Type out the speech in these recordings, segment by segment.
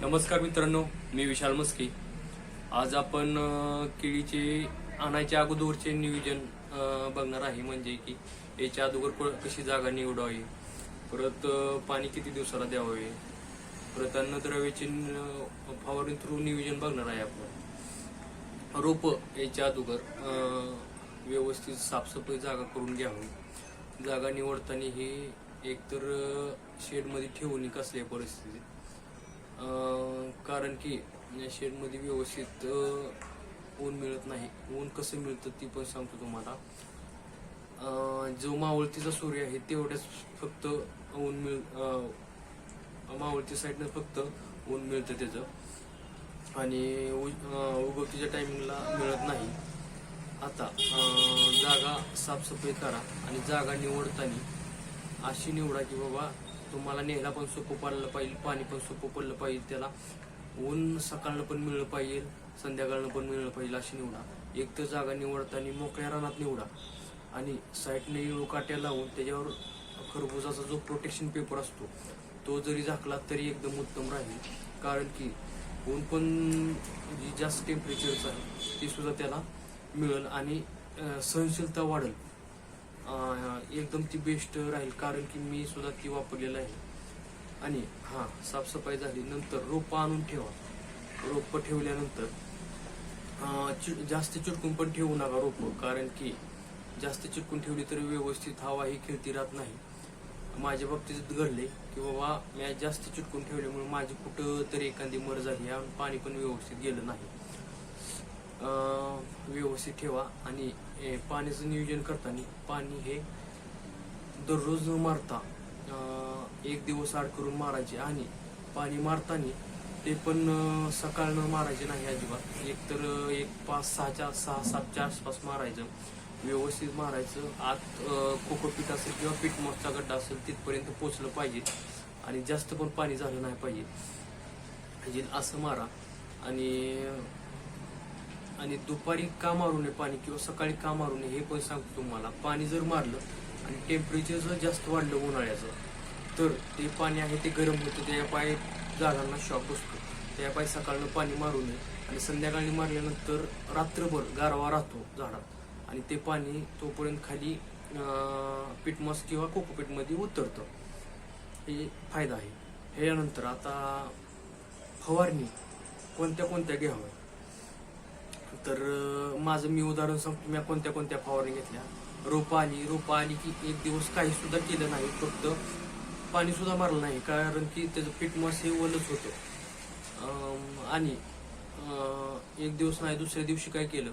नमस्कार मित्रांनो मी विशाल मस्के. आज आपण केळीचे आणायच्या अगोदरचे नियोजन बघणार आहे. म्हणजे की याच्या अगोदर कशी जागा निवडावी परत पाणी किती दिवसाला द्यावे परत अन्नद्रव्याचे फवारणी थ्रू नियोजन बघणार आहे आपण. रोप याच्या अगोदर व्यवस्थित साफसफाई जागा करून घ्यावी. जागा निवडताना ही एकतर शेडमध्ये ठेवून कसल्या परिस्थितीत कारण की या शेडमध्ये व्यवस्थित ऊन मिळत नाही. ऊन कसं मिळतं ती पण सांगतो तुम्हाला. जो मावळतीचा सूर्य आहे तेवढ्याच फक्त ऊन मिळ मावळती साईडनं फक्त ऊन मिळतं त्याचं. आणि उगवतीच्या टायमिंगला मिळत नाही. आता जागा साफसफाई करा आणि जागा निवडताना अशी निवडा की बाबा तुम्हाला न्यायला पण सोपं पडलं पाहिजे पाणी पण सोपं पडलं पाहिजे त्याला. ऊन सकाळनं पण मिळलं पाहिजे संध्याकाळनं पण मिळलं पाहिजे अशी निवडा. एक तर जागा निवडताना मोकळ्या रानात निवडा. आणि साईडने येळू काट्या लावून त्याच्यावर खरबुजाचा जो प्रोटेक्शन पेपर असतो तो जरी झाकला तरी एकदम उत्तम राहील. कारण की ऊन पण जी जास्त टेम्परेचरचं आहे ती सुद्धा त्याला मिळेल आणि सहनशीलता वाढेल. एकदम ती बेस्ट राहील. कारण की मी सुद्धा ती वापरलेलं आहे. आणि हा साफसफाई झाली. नंतर रोपं आणून ठेवा. रोपं ठेवल्यानंतर चि- जास्त चिटकून पण ठेवू नका रोपं. कारण की जास्त चिटकून ठेवली तर व्यवस्थित हवा ही खेळती राहत नाही. माझ्या बाबतीत घडले की बाबा मी जास्त चिटकून ठेवल्यामुळे माझी कुठं तरी एखादी मर झाली आणि पाणी पण व्यवस्थित गेलं नाही. व्यवस्थित ठेवा. आणि पाण्याचं नियोजन करताना पाणी हे दररोज न मारता एक दिवस आड करून मारायचे आणि पाणी मारताना ते पण सकाळनं मारायचे नाही अजिबात. एक तर एक पाच सहाच्या सहा सातच्या आसपास मारायचं. व्यवस्थित मारायचं. आत कोकोपीठ असेल किंवा पीठ मोठचा गड्डा असेल तिथपर्यंत पोचलं पाहिजे आणि जास्त पण पाणी झालं नाही पाहिजे. म्हणजे असं मारा आणि आणि दुपारी का मारू नये पाणी किंवा सकाळी का मारू नये हे पण सांगतो तुम्हाला. पाणी जर मारलं आणि टेम्परेचर जर जास्त वाढलं उन्हाळ्याचं तर ते पाणी आहे ते गरम होतं. त्या पाय झाडांना शॉक बसतो त्या पाय सकाळनं पाणी मारू नये आणि संध्याकाळी मारल्यानंतर रात्रभर गारवा राहतो झाडात. आणि ते पाणी तोपर्यंत खाली अं, किंवा कोकोपीटमध्ये उतरतं. हे फायदा आहे. ह्यानंतर आता फवारणी कोणत्या कोणत्या घ्याव्या तर माझं मी उदाहरण सांगतो मी कोणत्या कोणत्या फवारणी घेतल्या. रोपं आली रोपं आली की एक दिवस काही सुद्धा केलं नाही फक्त पाणी सुद्धा मारलं नाही कारण की त्याचं पीठमास हे ओलच होतं. आणि एक दिवस नाही दुसऱ्या दिवशी काय केलं?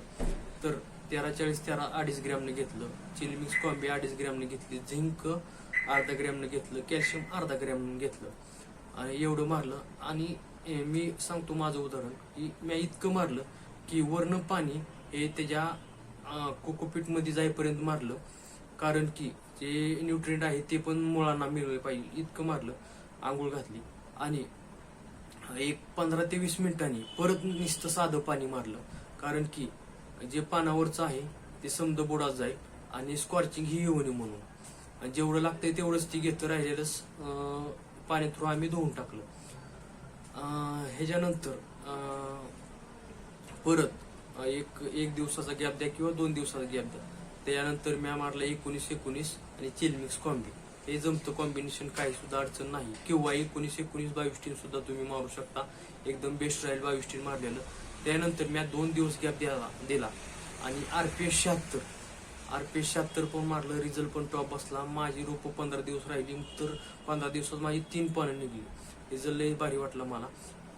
तर तेरा चाळीस तेरा अडीच ग्रॅमने घेतलं. चिली मिक्स कॉम्बी अडीच ग्रॅमने घेतली झिंक अर्धा ग्रॅमने घेतलं कॅल्शियम अर्धा ग्रॅमने घेतलं आणि एवढं मारलं. आणि मी सांगतो माझं उदाहरण की मी इतकं मारलं की वरनं पाणी हे त्याच्या कोकोपीटमध्ये जाईपर्यंत मारलं. कारण की जे न्यूट्रिएंट आहे ते पण मुळांना मिळले पाहिजे इतकं मारलं आंघोळ घातली. आणि एक पंधरा ते वीस मिनिटांनी परत नुसतं साधं पाणी मारलं. कारण की जे पानावरचं आहे ते समद बुडात जाईल आणि स्कॉर्चिंग ही येऊ नये म्हणून. आणि जेवढं लागतंय तेवढंच ती घेतं राहिलेलंच अं, पाणी थ्रू आम्ही धुवून टाकलं. ह्याच्यानंतर अं, परत एक एक दिवसाचा गॅप द्या किंवा दोन दिवसाचा गॅप द्या. त्यानंतर म्या मारला एकोणीस एकोणीस आणि चिलमिक्स कॉम्बी हे जमतं कॉम्बिनेशन काही सुद्धा अडचण नाही. किंवा एकोणीस एकोणीस बावीस टीन सुद्धा तुम्ही मारू शकता. एकदम बेस्ट राहील बावीस टीन मारलेलं. त्यानंतर म्या दोन दिवस गॅप द्याला दिला. आणि आर पी एस शहात्तर. आर पी एस शहात्तर पण मारलं रिझल्ट पण टॉप बसला माझी रोपं पंधरा दिवस राहिली तर पंधरा दिवसात माझी तीन पानं निघली. रिझल्ट लई भारी वाटलं मला.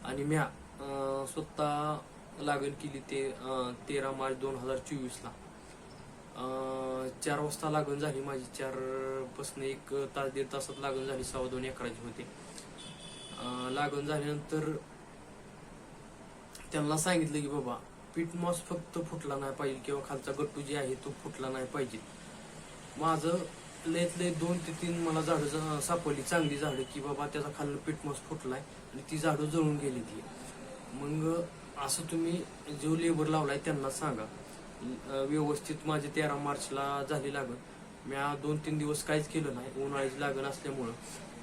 आणि म्या स्वतः लागण केली ते तेरा मार्च दोन हजार चोवीसला. चार वाजता लागण झाली माझी. चारपासून एक तास दीड तासात लागण झाली सव्वा दोन अकराची होते लागण झाल्यानंतर त्यांना सांगितलं की बाबा पीठ मॉस फक्त फुटला नाही पाहिजे किंवा खालचा गट्टू जे आहे तो फुटला नाही पाहिजे. माझं लयत लय दोन ते तीन मला झाडं सापडली. चांगली झाडं की बाबा त्याचा खाल्लं पीठ मॉस फुटलाय. आणि ती झाडं जळून गेली ती. मग असं तुम्ही जो लेबर लावलाय त्यांना सांगा. व्यवस्थित माझे तेरा मार्चला झाली लागण. मी दोन तीन दिवस काहीच केलं नाही. उन्हाळ्याची लागण असल्यामुळं.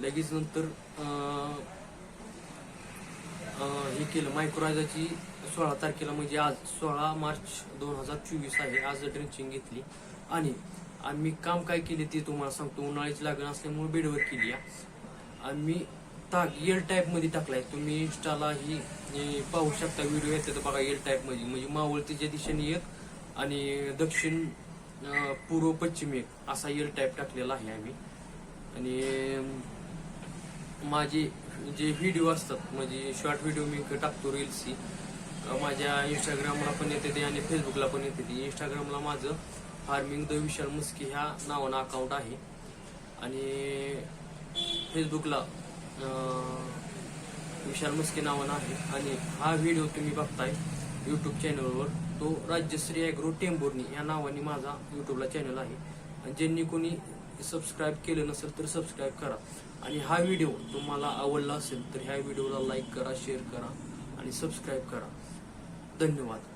लगेच नंतर हे केलं. मायक्रोरायझाची सोळा तारखेला म्हणजे आज सोळा मार्च दोन हजार चोवीस आहे. आज ड्रिंचिंग घेतली. आणि आम्ही काम काय केले ते तुम्हाला सांगतो. उन्हाळ्याची लागण असल्यामुळे बेडवर केली आम्ही आता एल टाईपमध्ये टाकलाय. तुम्ही इंस्टाला ही पाहू शकता व्हिडिओ येतात बघा एल टाईपमध्ये. म्हणजे मावळतीच्या दिशेने एक आणि दक्षिण पूर्व पश्चिम एक. असा एल टाईप टाकलेला आहे आम्ही. आणि माझे जे व्हिडिओ असतात म्हणजे शॉर्ट व्हिडिओ मी टाकतो रील्सची माझ्या इंस्टाग्रामला पण येते ते आणि फेसबुकला पण येते ते. इंस्टाग्रामला माझं फार्मिंग द विशाल मुस्की ह्या नावानं अकाउंट आहे. आणि फेसबुकला विशाल मुस्के नावानं आहे. आणि हा व्हिडिओ तुम्ही बघताय यूट्यूब चॅनलवर तो राज्यश्री ॲग्रो टेंबोर्नी या नावाने माझा यूट्यूबला चॅनल आहे. आणि ज्यांनी कोणी सबस्क्राईब केलं नसेल तर सबस्क्राईब करा. आणि हा व्हिडिओ तुम्हाला आवडला असेल तर ह्या व्हिडिओला लाईक करा शेअर करा आणि सबस्क्राईब करा. धन्यवाद.